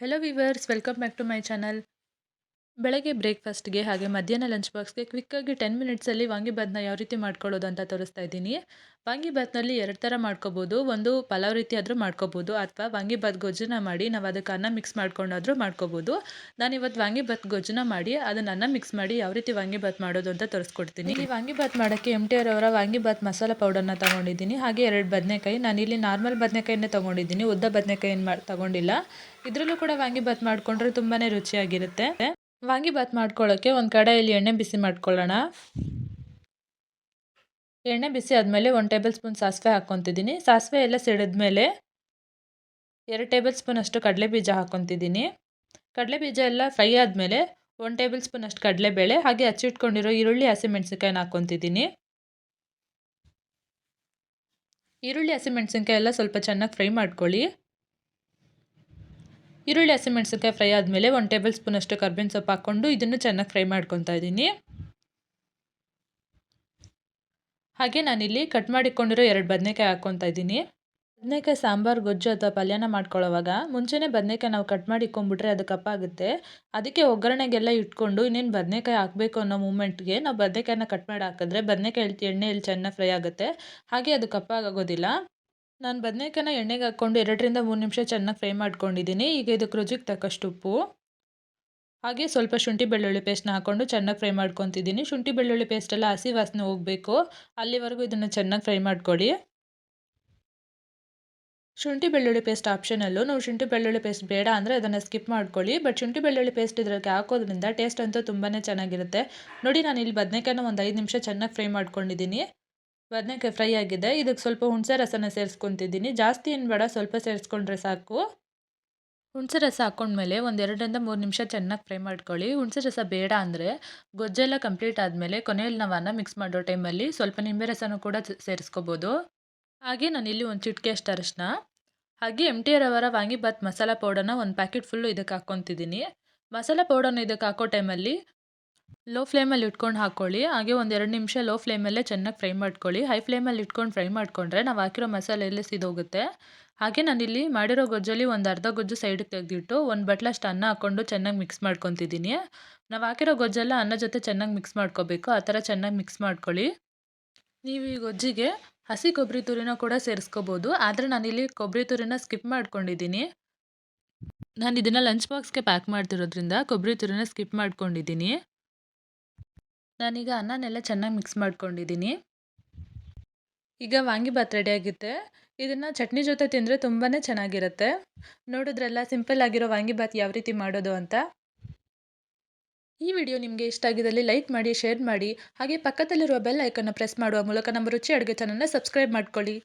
hello viewers welcome back to my channel. ಬೆಳಗ್ಗೆ ಬ್ರೇಕ್ಫಾಸ್ಟ್ಗೆ ಹಾಗೆ ಮಧ್ಯಾಹ್ನ ಲಂಚ್ ಬಾಕ್ಸ್ಗೆ ಕ್ವಿಕ್ಕಾಗಿ ಟೆನ್ ಮಿನಿಟ್ಸಲ್ಲಿ ವಾಂಗಿಬಾತ್ನ ಯಾವ ರೀತಿ ಮಾಡ್ಕೊಳ್ಳೋದು ಅಂತ ತೋರಿಸ್ತಾ ಇದ್ದೀನಿ. ವಾಂಗಿಬಾತ್ನಲ್ಲಿ ಎರಡು ಥರ ಮಾಡ್ಕೋಬೋದು. ಒಂದು ಪಲಾವ್ ರೀತಿ ಆದರೂ ಮಾಡ್ಕೋಬೋದು ಅಥವಾ ವಾಂಗಿಬಾತ್ ಗೊಜ್ಜನ ಮಾಡಿ ನಾವು ಅದಕ್ಕೆ ಅನ್ನ ಮಿಕ್ಸ್ ಮಾಡ್ಕೊಂಡಾದರೂ ಮಾಡ್ಕೋಬೋದು. ನಾನು ಇವತ್ತು ವಾಂಗಿಬಾತ್ ಗೊಜ್ಜನ ಮಾಡಿ ಅದನ್ನು ಅನ್ನ ಮಿಕ್ಸ್ ಮಾಡಿ ಯಾವ ರೀತಿ ವಾಂಗಿಬಾತ್ ಮಾಡೋದು ಅಂತ ತೋರಿಸ್ಕೊಡ್ತೀನಿ. ಈ ವಾಂಗಿಬಾತ್ ಮಾಡೋಕ್ಕೆ ಎಂ ಟಿ ಆರ್ ಅವರ ವಾಂಗಿಬಾತ್ ಮಸಾಲ ಪೌಡರ್ನ ತೊಗೊಂಡಿದ್ದೀನಿ. ಹಾಗೆ ಎರಡು ಬದನೆಕಾಯಿ ಇಲ್ಲಿ ನಾರ್ಮಲ್ ಬದನೆಕಾಯಿನೇ ತೊಗೊಂಡಿದ್ದೀನಿ. ಉದ್ದ ಬದನೆಕಾಯಿ ಏನು ಮಾಡಿ ತೊಗೊಂಡಿಲ್ಲ. ಇದರಲ್ಲೂ ಕೂಡ ವಾಂಗಿಬಾತ್ ಮಾಡಿಕೊಂಡ್ರೆ ತುಂಬಾ ರುಚಿಯಾಗಿರುತ್ತೆ. ವಾಂಗಿಬಾತ್ ಮಾಡ್ಕೊಳ್ಳೋಕ್ಕೆ ಒಂದು ಕಡಾಯಲ್ಲಿ ಎಣ್ಣೆ ಬಿಸಿ ಮಾಡ್ಕೊಳ್ಳೋಣ ಎಣ್ಣೆ ಬಿಸಿ ಆದಮೇಲೆ ಒಂದು ಟೇಬಲ್ ಸ್ಪೂನ್ ಸಾಸಿವೆ ಹಾಕ್ಕೊತಿದ್ದೀನಿ. ಸಾಸಿವೆ ಎಲ್ಲ ಸಿಡಿದ್ಮೇಲೆ ಎರಡು ಟೇಬಲ್ ಸ್ಪೂನ್ ಅಷ್ಟು ಕಡಲೆ ಬೀಜ ಹಾಕ್ಕೊತಿದ್ದೀನಿ. ಕಡಲೆ ಬೀಜ ಎಲ್ಲ ಫ್ರೈ ಆದಮೇಲೆ ಒಂದು ಟೇಬಲ್ ಸ್ಪೂನ್ ಅಷ್ಟು ಕಡಲೆಬೇಳೆ, ಹಾಗೆ ಹಚ್ಚಿಟ್ಕೊಂಡಿರೋ ಈರುಳ್ಳಿ ಹಸಿಮೆಣ್ಸಿನ್ಕಾಯಿನ ಹಾಕ್ಕೊತಿದ್ದೀನಿ. ಈರುಳ್ಳಿ ಹಸಿಮೆಣ್ಸಿನ್ಕಾಯಿ ಎಲ್ಲ ಸ್ವಲ್ಪ ಚೆನ್ನಾಗಿ ಫ್ರೈ ಮಾಡ್ಕೊಳ್ಳಿ. ಈರುಳ್ಳಿ, ಹಸಿಮೆಣ್ಸಿನ್ಕಾಯಿ ಫ್ರೈ ಆದಮೇಲೆ ಒಂದು ಟೇಬಲ್ ಸ್ಪೂನ್ ಅಷ್ಟು ಕರ್ಬೇವಿನ ಸೊಪ್ಪು ಹಾಕ್ಕೊಂಡು ಇದನ್ನು ಚೆನ್ನಾಗಿ ಫ್ರೈ ಮಾಡ್ಕೊತಾ ಇದ್ದೀನಿ. ಹಾಗೆ ನಾನಿಲ್ಲಿ ಕಟ್ ಮಾಡಿಕೊಂಡಿರೋ ಎರಡು ಬದನೆಕಾಯಿ ಹಾಕ್ಕೊತಾ ಇದ್ದೀನಿ. ಬದನೆಕಾಯಿ, ಸಾಂಬಾರು, ಗೊಜ್ಜು ಅಥವಾ ಪಲ್ಯನ ಮಾಡ್ಕೊಳ್ಳೋವಾಗ ಮುಂಚೆನೇ ಬದನೆಕಾಯಿ ನಾವು ಕಟ್ ಮಾಡಿ ಇಕ್ಕೊಂಬಿಟ್ರೆ ಅದು ಕಪ್ಪಾಗುತ್ತೆ ಅದಕ್ಕೆ ಒಗ್ಗರಣೆಗೆಲ್ಲ ಇಟ್ಕೊಂಡು ಇನ್ನೇನು ಬದನೆಕಾಯಿ ಹಾಕಬೇಕು ಅನ್ನೋ ಮೂಮೆಂಟ್ಗೆ ನಾವು ಬದನೆಕಾಯಿನ ಕಟ್ ಮಾಡಿ ಹಾಕಿದ್ರೆ ಬದನೆಕಾಯಿ ಎಣ್ಣೆಯಲ್ಲಿ ಚೆನ್ನಾಗಿ ಫ್ರೈ ಆಗುತ್ತೆ. ಹಾಗೆ ಅದು ಕಪ್ಪಾಗೋದಿಲ್ಲ ನಾನು ಬದನೇಕಾಯಿನ ಎಣ್ಣೆಗೆ ಹಾಕ್ಕೊಂಡು ಎರಡರಿಂದ ಮೂರು ನಿಮಿಷ ಚೆನ್ನಾಗಿ ಫ್ರೈ ಮಾಡ್ಕೊಂಡಿದ್ದೀನಿ ಈಗ ಇದಕ್ಕೆ ರುಚಿಗೆ ತಕ್ಕಷ್ಟು ಉಪ್ಪು. ಹಾಗೆ ಸ್ವಲ್ಪ ಶುಂಠಿ ಬೆಳ್ಳುಳ್ಳಿ ಪೇಸ್ಟ್ನ ಹಾಕ್ಕೊಂಡು ಚೆನ್ನಾಗಿ ಫ್ರೈ ಮಾಡ್ಕೊತಿದ್ದೀನಿ ಶುಂಠಿ ಬೆಳ್ಳುಳ್ಳಿ ಪೇಸ್ಟೆಲ್ಲ ಹಸಿ ವಾಸನೆ ಹೋಗಬೇಕು. ಅಲ್ಲಿವರೆಗೂ ಇದನ್ನು ಚೆನ್ನಾಗಿ ಫ್ರೈ ಮಾಡ್ಕೊಳ್ಳಿ. ಶುಂಠಿ ಬೆಳ್ಳುಳ್ಳಿ ಪೇಸ್ಟ್ ಆಪ್ಷನಲ್ಲೂ ನಾವು ಶುಂಠಿ ಬೆಳ್ಳುಳ್ಳಿ ಪೇಸ್ಟ್ ಬೇಡ ಅಂದರೆ ಅದನ್ನು ಸ್ಕಿಪ್ ಮಾಡ್ಕೊಳ್ಳಿ. ಬಟ್ ಶುಂಠಿ ಬೆಳ್ಳುಳ್ಳಿ ಪೇಸ್ಟ್ ಇದಕ್ಕೆ ಹಾಕೋದ್ರಿಂದ ಟೇಸ್ಟ್ ಅಂತೂ ತುಂಬಾ ಚೆನ್ನಾಗಿರುತ್ತೆ. ನೋಡಿ ನಾನು ಇಲ್ಲಿ ಬದನೇಕಾಯಿನ ಒಂದು ಐದು ನಿಮಿಷ ಚೆನ್ನಾಗಿ ಫ್ರೈ ಮಾಡ್ಕೊಂಡಿದ್ದೀನಿ ಬದನೆಕಾಯಿ ಫ್ರೈ ಆಗಿದೆ. ಇದಕ್ಕೆ ಸ್ವಲ್ಪ ಹುಣಸೆ ರಸನ ಸೇರಿಸ್ಕೊತಿದ್ದೀನಿ. ಜಾಸ್ತಿ ಏನು ಬೇಡ, ಸ್ವಲ್ಪ ಸೇರಿಸ್ಕೊಂಡ್ರೆ ಸಾಕು. ಹುಣಸೆ ರಸ ಹಾಕ್ಕೊಂಡ್ಮೇಲೆ ಒಂದು ಎರಡರಿಂದ ಮೂರು ನಿಮಿಷ ಚೆನ್ನಾಗಿ ಫ್ರೈ ಮಾಡ್ಕೊಳ್ಳಿ. ಹುಣಸೆ ರಸ ಬೇಡ ಅಂದರೆ ಗೊಜ್ಜೆಲ್ಲ ಕಂಪ್ಲೀಟ್ ಆದಮೇಲೆ ಕೊನೆಯಲ್ಲಿ ನಾವು ಅನ್ನ ಮಿಕ್ಸ್ ಮಾಡೋ ಟೈಮಲ್ಲಿ ಸ್ವಲ್ಪ ನಿಂಬೆ ರಸನೂ ಕೂಡ ಸೇರಿಸ್ಕೋಬೋದು. ಹಾಗೆ ನಾನು ಇಲ್ಲಿ ಒಂದು ಚಿಟಿಕೆ ಅಷ್ಟು ಅರಶಿನ. ಹಾಗೆ ಎಂ ಟಿ ಆರ್ ಅವರ ವಾಂಗಿಬಾತ್ ಮಸಾಲ ಪೌಡರ್ನ ಒಂದು ಪ್ಯಾಕೆಟ್ ಫುಲ್ಲು ಇದಕ್ಕೆ ಹಾಕ್ಕೊತಿದ್ದೀನಿ ಮಸಾಲ ಪೌಡರ್ನ ಇದಕ್ಕೆ ಹಾಕೋ ಟೈಮಲ್ಲಿ ಲೋ ಫ್ಲೇಮಲ್ಲಿ ಇಟ್ಕೊಂಡು ಹಾಕ್ಕೊಳ್ಳಿ ಹಾಗೆ ಒಂದು ಎರಡು ನಿಮಿಷ ಲೋ ಫ್ಲೇಮಲ್ಲೇ ಚೆನ್ನಾಗಿ ಫ್ರೈ ಮಾಡ್ಕೊಳ್ಳಿ. ಹೈ ಫ್ಲೇಮಲ್ಲಿ ಇಟ್ಕೊಂಡು ಫ್ರೈ ಮಾಡಿಕೊಂಡ್ರೆ ನಾವು ಹಾಕಿರೋ ಮಸಾಲೆ ಎಲ್ಲ ಸಿದೋಗುತ್ತೆ. ಹಾಗೆ ನಾನಿಲ್ಲಿ ಮಾಡಿರೋ ಗೊಜ್ಜಲ್ಲಿ ಒಂದು ಅರ್ಧ ಗೊಜ್ಜು ಸೈಡಿಗೆ ತೆಗೆದಿಟ್ಟು ಒಂದು ಬಟ್ಲಷ್ಟು ಅನ್ನ ಹಾಕ್ಕೊಂಡು ಚೆನ್ನಾಗಿ ಮಿಕ್ಸ್ ಮಾಡ್ಕೊತಿದ್ದೀನಿ. ನಾವು ಹಾಕಿರೋ ಗೊಜ್ಜೆಲ್ಲ ಅನ್ನ ಜೊತೆ ಚೆನ್ನಾಗಿ ಮಿಕ್ಸ್ ಮಾಡ್ಕೋಬೇಕು. ಆ ಥರ ಚೆನ್ನಾಗಿ ಮಿಕ್ಸ್ ಮಾಡ್ಕೊಳ್ಳಿ. ನೀವು ಈ ಗೊಜ್ಜಿಗೆ ಹಸಿ ಕೊಬ್ಬರಿ ತುರಿನ ಕೂಡ ಸೇರಿಸ್ಕೋಬೋದು. ಆದರೆ ನಾನಿಲ್ಲಿ ಕೊಬ್ಬರಿ ತುರಿನ ಸ್ಕಿಪ್ ಮಾಡ್ಕೊಂಡಿದ್ದೀನಿ. ನಾನು ಇದನ್ನು ಲಂಚ್ ಬಾಕ್ಸ್ಗೆ ಪ್ಯಾಕ್ ಮಾಡ್ತಿರೋದ್ರಿಂದ ಕೊಬ್ಬರಿ ತುರಿನ ಸ್ಕಿಪ್ ಮಾಡ್ಕೊಂಡಿದ್ದೀನಿ. ನಾನೀಗ ಅನ್ನನೆಲ್ಲ ಚೆನ್ನಾಗಿ ಮಿಕ್ಸ್ ಮಾಡ್ಕೊಂಡಿದ್ದೀನಿ ಈಗ ವಾಂಗಿಬಾತ್ ರೆಡಿಯಾಗಿತ್ತೆ ಇದನ್ನು ಚಟ್ನಿ ಜೊತೆ ತಿಂದರೆ ತುಂಬಾ ಚೆನ್ನಾಗಿರುತ್ತೆ. ನೋಡಿದ್ರಲ್ಲ ಸಿಂಪಲ್ ಆಗಿರೋ ವಾಂಗಿಬಾತ್ ಯಾವ ರೀತಿ ಮಾಡೋದು ಅಂತ. ಈ ವಿಡಿಯೋ ನಿಮಗೆ ಇಷ್ಟ ಆಗಿದ್ದಲ್ಲಿ ಲೈಕ್ ಮಾಡಿ ಶೇರ್ ಮಾಡಿ, ಹಾಗೆ ಪಕ್ಕದಲ್ಲಿರುವ ಬೆಲ್ ಐಕನ್ನ ಪ್ರೆಸ್ ಮಾಡುವ ಮೂಲಕ ನಮ್ಮ ರುಚಿ ಅಡುಗೆ ಚಾನಲ್ನ ಸಬ್ಸ್ಕ್ರೈಬ್ ಮಾಡ್ಕೊಳ್ಳಿ.